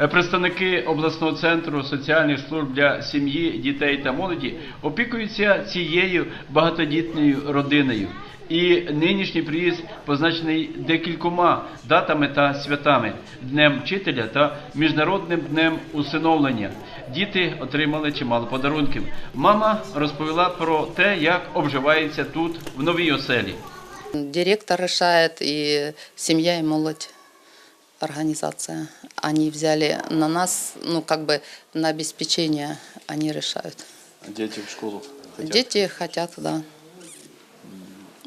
Е, Представники обласного центру соціальних служб для сім'ї, дітей та молоді опікуються цією багатодітною родиною. І нинішній приїзд позначений декількома датами та святами Днем вчителя та Міжнародним днем усиновлення. Діти отримали чимало подарунків. Мама розповіла про те, як обживається тут в новій оселі. Директор решает и семья и молодь организация. Они взяли на нас, ну как бы на обеспечение они решают. Дети в школу хотят. Дети хотят, да.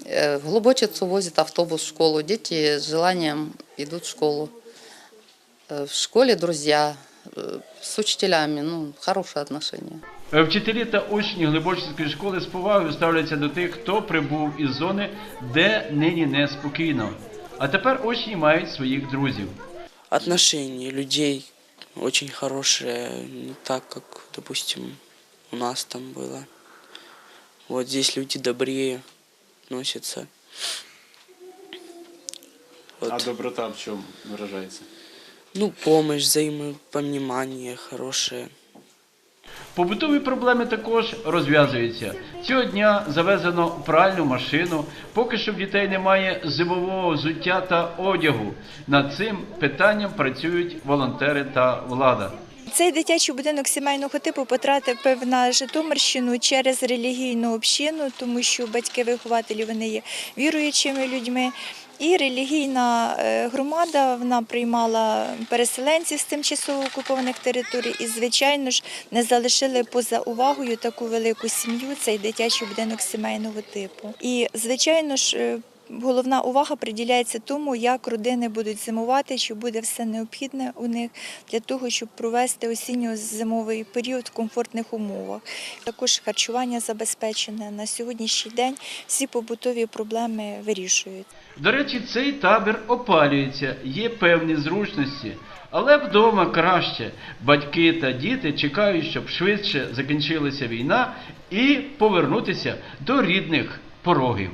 Э, В Глубочицу возит автобус в школу. Дети с желанием идут в школу. Э, В школе друзья, э, с учителями, ну, хорошие отношения. Е, Вчителі та учні Глибочицької школи з повагою ставляться до тих, хто прибув із зони, де нині неспокійно. А тепер учні мають своїх друзів. отношение людей очень хорошие, не так, как, допустим, у нас там было. Вот здесь люди добрее относятся. Вот. А доброта в чем выражается? Ну, помощь, взаимопонимание хорошее. Побутові проблеми також розв'язуються. Цього дня завезено пральну машину. Поки що в дітей немає зимового взуття та одягу. Над цим питанням працюють волонтери та влада. Цей дитячий будинок сімейного типу потрапив на Житомирщину через релігійну общину, тому що батьки-вихователі вони є віруючими людьми. І релігійна е, громада вона приймала переселенців з тимчасово окупованих територій і, звичайно ж, не залишили поза увагою таку велику сім'ю, цей дитячий будинок сімейного типу. І, звичайно ж, е, Головна увага приділяється тому, як родини будуть зимувати, чи буде все необхідне у них для того, щоб провести осінньо-зимовий період в комфортних умовах. Також харчування забезпечене на сьогоднішній день. Всі побутові проблеми вирішують. До речі, цей табір опалюється, є певні зручності. Але вдома краще. Батьки та діти чекають, щоб швидше закінчилася війна і повернутися до рідних порогів.